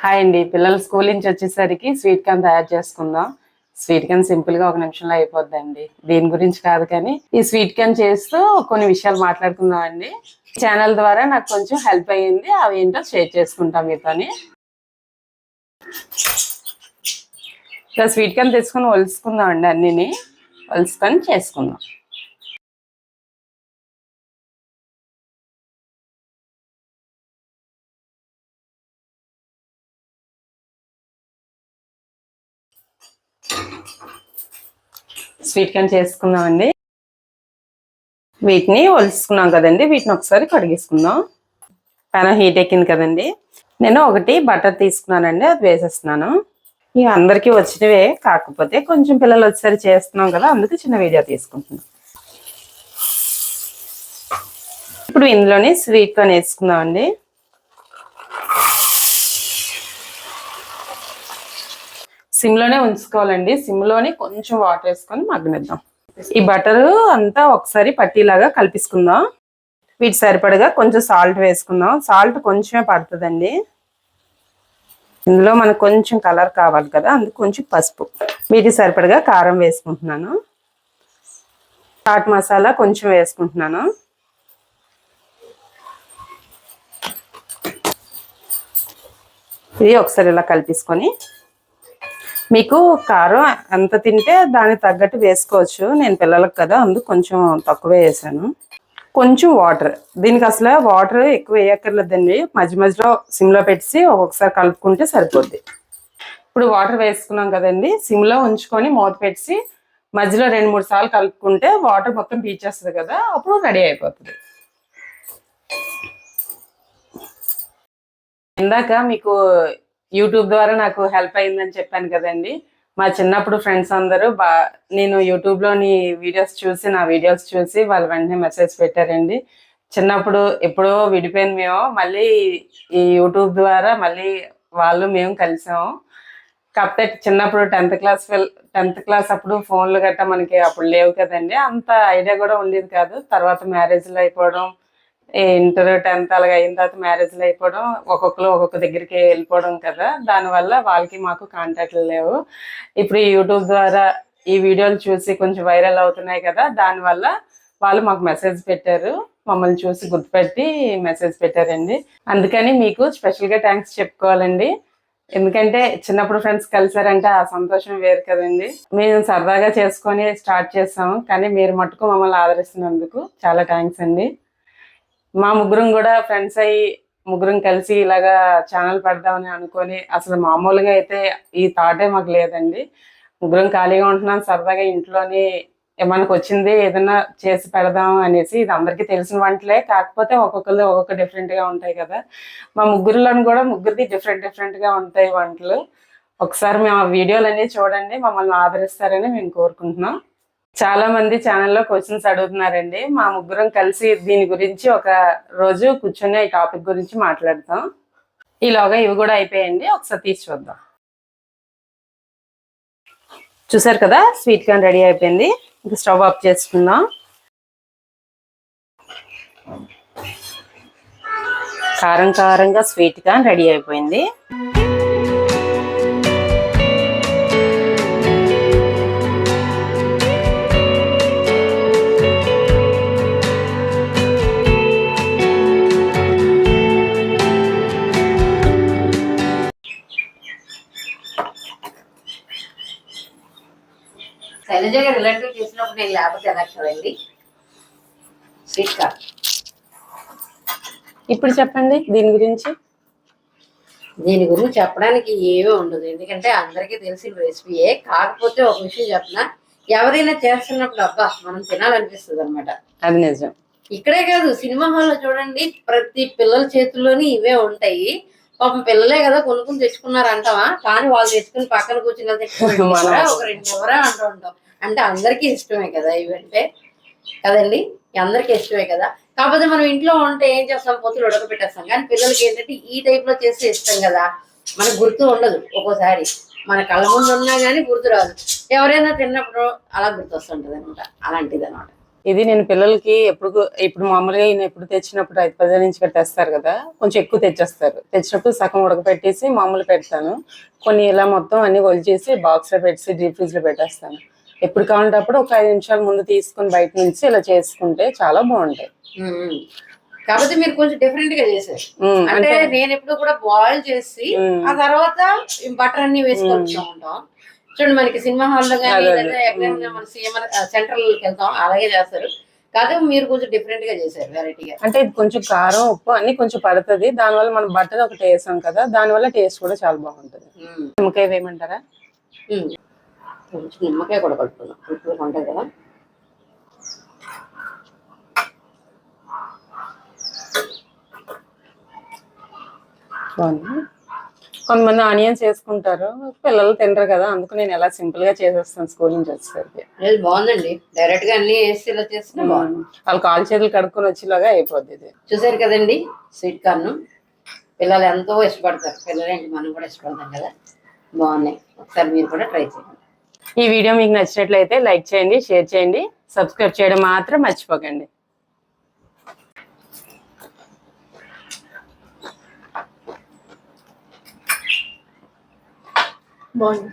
Hi అండి. పిల్లలు school నుంచి వచ్చేసరికి స్వీట్ కార్న్ తయారు చేసుకుందాం. స్వీట్ కార్న్ సింపుల్గా ఒక నిమిషంలో అయిపోద్దండి. దీని గురించి కాదు కానీ ఈ స్వీట్ కార్న్ చేస్తూ కొన్ని విషయాలు మాట్లాడుకుందాం అండి. ఛానల్ ద్వారా నాకు కొంచెం హెల్ప్ అయ్యింది. అవి ఏంటో షేర్ చేసుకుంటాం మీతోని. స్వీట్ కార్న్ తెచ్చుకొని ఒలుసుకుందాం అండి అన్నిని. ఒలుసుకొని చేసుకుందాం. స్వీట్ కన్ చేసుకుందామండి. వీటిని ఒలుసుకున్నాం కదండి. వీటిని ఒకసారి కడిగేసుకుందాం. పెనం హీట్ ఎక్కింది కదండి. నేను ఒకటి బటర్ తీసుకున్నానండి. అది వేసేస్తున్నాను. ఇక అందరికీ వచ్చినవే కాకపోతే కొంచెం పిల్లలు వచ్చేసరి చేస్తున్నాం కదా అందుకు చిన్న వీడియో తీసుకుంటున్నాం. ఇప్పుడు ఇందులోనే స్వీట్ కార్న్ వేసుకుందామండి. సిమ్లోనే ఉంచుకోవాలండి. సిమ్లోనే కొంచెం వాటర్ వేసుకొని మగ్గనిద్దాం. ఈ బటర్ అంతా ఒకసారి పట్టీలాగా కలిపిసుకుందాం. వీటి సరిపడగా కొంచెం సాల్ట్ వేసుకుందాం. సాల్ట్ కొంచెమే పడుతుందండి. ఇందులో మనకు కొంచెం కలర్ కావాలి కదా అందుకు కొంచెం పసుపు. వీటికి సరిపడగా కారం వేసుకుంటున్నాను. చాట్ మసాలా కొంచెం వేసుకుంటున్నాను. ఇది ఒకసారి ఇలా కలిపేసుకొని మీకు కారం ఎంత తింటే దానికి తగ్గట్టు వేసుకోవచ్చు. నేను పిల్లలకు కదా అందుకు కొంచెం తక్కువే వేసాను. కొంచెం వాటర్. దీనికి అసలు వాటర్ ఎక్కువ వేయక్కర్లేదండి. మధ్య మధ్యలో సిమ్లో పెట్టి ఒక్కొక్కసారి కలుపుకుంటే సరిపోద్ది. ఇప్పుడు వాటర్ వేసుకున్నాం కదండి. సిమ్లో ఉంచుకొని మూత పెట్టి మధ్యలో రెండు మూడు సార్లు కలుపుకుంటే వాటర్ మొత్తం పీచేస్తుంది కదా అప్పుడు రెడీ అయిపోతుంది. ఇందాక మీకు యూట్యూబ్ ద్వారా నాకు హెల్ప్ అయిందని చెప్పాను కదండి. మా చిన్నప్పుడు ఫ్రెండ్స్ అందరూ బా నేను యూట్యూబ్లోని వీడియోస్ చూసి నా వీడియోస్ చూసి వాళ్ళు వెంటనే మెసేజ్ పెట్టారండి. చిన్నప్పుడు ఎప్పుడో విడిపోయింది మేము. మళ్ళీ ఈ యూట్యూబ్ ద్వారా మళ్ళీ వాళ్ళు మేము కలిసాము కాకపోతే చిన్నప్పుడు టెన్త్ క్లాస్ టెన్త్ క్లాస్ అప్పుడు ఫోన్లు గట్టా మనకి అప్పుడు లేవు కదండి. అంత ఐడియా కూడా ఉండేది కాదు. తర్వాత మ్యారేజ్లు అయిపోవడం ఇంటర్ టెన్త్ అలాగ అయిన తర్వాత మ్యారేజ్లు అయిపోవడం ఒక్కొక్కరు ఒక్కొక్క దగ్గరికి వెళ్ళిపోవడం కదా. దానివల్ల వాళ్ళకి మాకు కాంటాక్ట్లు లేవు. ఇప్పుడు యూట్యూబ్ ద్వారా ఈ వీడియోలు చూసి కొంచెం వైరల్ అవుతున్నాయి కదా దానివల్ల వాళ్ళు మాకు మెసేజ్ పెట్టారు. మమ్మల్ని చూసి గుర్తుపెట్టి మెసేజ్ పెట్టారండి. అందుకని మీకు స్పెషల్గా థ్యాంక్స్ చెప్పుకోవాలండి. ఎందుకంటే చిన్నప్పుడు ఫ్రెండ్స్ కలిసారంటే ఆ సంతోషం వేరు కదండి. మేము సరదాగా చేసుకొని స్టార్ట్ చేసాము కానీ మీరు మటుకు మమ్మల్ని ఆదరిస్తున్నందుకు చాలా థ్యాంక్స్ అండి. మా ముగ్గురం కూడా ఫ్రెండ్స్ అయ్యి ముగ్గురం కలిసి ఇలాగా ఛానల్ పెడదామని అనుకొని అసలు మామూలుగా అయితే ఈ థాటే మాకు లేదండి. ముగ్గురం ఖాళీగా ఉంటున్నాం సరదాగా ఇంట్లోని మనకు వచ్చింది ఏదైనా చేసి పెడదాం అనేసి ఇది అందరికీ తెలిసిన వంటలే. కాకపోతే ఒక్కొక్కరు ఒక్కొక్క డిఫరెంట్గా ఉంటాయి కదా. మా ముగ్గురులోని కూడా ముగ్గురికి డిఫరెంట్ డిఫరెంట్గా ఉంటాయి వంటలు. ఒకసారి మేము ఆ వీడియోలు అన్నీ చూడండి మమ్మల్ని ఆదరిస్తారని మేము కోరుకుంటున్నాం. చాలా మంది ఛానల్లో క్వశ్చన్స్ అడుగుతున్నారండి. మా ముగ్గురం కలిసి దీని గురించి ఒక రోజు కూర్చొని ఈ టాపిక్ గురించి మాట్లాడతాం. ఈలోగా ఇవి కూడా అయిపోయాయండి ఒకసారి తీసి చూద్దాం. చూసారు కదా? స్వీట్ కార్న్ రెడీ అయిపోయింది. ఇంకా స్టవ్ ఆఫ్ చేసుకుందాం. కారం కారంగా స్వీట్ కార్న్ రెడీ అయిపోయింది. నేను లేకపోతే ఎలా స్వీట్ కార్న్ ఇప్పుడు చెప్పండి దీని గురించి. దీని గురించి చెప్పడానికి ఏమీ ఉండదు. ఎందుకంటే అందరికీ తెలిసిన రెసిపీయే. కాకపోతే ఒక విషయం చెప్పిన ఎవరైనా చేస్తున్నప్పుడు అబ్బా మనం తినాలనిపిస్తుంది అనమాట అది నిజం. ఇక్కడే కాదు సినిమా హాల్లో చూడండి. ప్రతి పిల్లల చేతుల్లోని ఇవే ఉంటాయి. పాపం పిల్లలే కదా కొనుక్కుని తెచ్చుకున్నారు అంటావా కానీ వాళ్ళు తెచ్చుకుని పక్కన కూర్చుని ఒక రెండు ఎవరా అంటూ ఉంటాం. అంటే అందరికీ ఇష్టమే కదా ఇవంటే కదండి? అందరికీ ఇష్టమే కదా? కాకపోతే మనం ఇంట్లో ఉంటే ఏం చేస్తాం? పోతులు ఉడకబెట్టేస్తాం. కానీ పిల్లలకి ఏంటంటే ఈ టైప్లో చేస్తే ఇష్టం కదా? మనకు గుర్తు ఉండదు ఒక్కోసారి. మన కళ్ళ ముందు ఉన్నా కానీ గుర్తు రాదు. ఎవరైనా తిన్నప్పుడు అలా గుర్తొస్తుంటది అనమాట అలాంటిది అనమాట ఇది నేను పిల్లలకి ఎప్పుడు ఇప్పుడు మామూలుగా ఈయన ఎప్పుడు తెచ్చినప్పుడు ఐదు పది నుంచి ఇక్కడ తెస్తారు కదా? కొంచెం ఎక్కువ తెచ్చేస్తారు. తెచ్చినప్పుడు సగం ఉడకపెట్టేసి మామూలు పెడతాను. కొన్ని ఇలా మొత్తం అన్ని ఒలిచేసి బాక్స్లో పెట్టి డీప్ ఫ్రిడ్జ్లో పెట్టేస్తాను. ఎప్పుడు కావాలంటే అప్పుడు ఒక ఐదు నిమిషాల ముందు తీసుకుని బయట నుంచి ఇలా చేసుకుంటే చాలా బాగుంటాయి. కాకపోతే మీరు కొంచెం డిఫరెంట్గా చేశారు ఉమ్, అంటే నేను ఎప్పుడు కూడా బాయిల్ చేసి. ఆ తర్వాత బటర్ అన్ని వేసుకొచ్చుతూ ఉంటాం. చూడండి మనకి సినిమా హాల్లో కానీ. లేదా ఎక్కడైనా మన సెంట్రల్ వెళ్తాం అలాగే చేస్తారు. కాదు మీరు కొంచెం డిఫరెంట్గా చేశారు వెరైటీగా అంటే ఇది కొంచెం కారం ఉప్పు అన్ని కొంచెం పడుతుంది. దానివల్ల మనం బట్టర్ ఒకటి వేసాం కదా దానివల్ల టేస్ట్ కూడా చాలా బాగుంటుంది. నిమ్మకాయ వేయమంటారా? కొంచెం నిమ్మకాయ కూడా కలుపుకున్నాం ఇప్పుడు ఉంటుంది కదా? బాగుంది? కొంతమంది ఆనియన్స్ వేసుకుంటారు. పిల్లలు తినరు కదా అందుకు నేను ఎలా సింపుల్గా చేసేస్తాను స్కూల్ నుంచి వచ్చేసరికి. బాగుందండి. డైరెక్ట్గా అన్ని వేసి ఇలా చేస్తే బాగుంది. వాళ్ళు కాలు చేతులు కడుక్కొని వచ్చేలాగా అయిపోద్ది ఇది. చూసారు కదండి స్వీట్ కార్న్. పిల్లలు ఎంతో ఇష్టపడతారు. పిల్లలు ఏంటి మనం కూడా ఇష్టపడతాం కదా. బాగున్నాయి. ఒకసారి మీరు కూడా ట్రై చేయండి. ఈ వీడియో మీకు నచ్చినట్లయితే లైక్ చేయండి షేర్ చేయండి సబ్స్క్రైబ్ చేయడం మాత్రం మర్చిపోకండి. బాగుంది.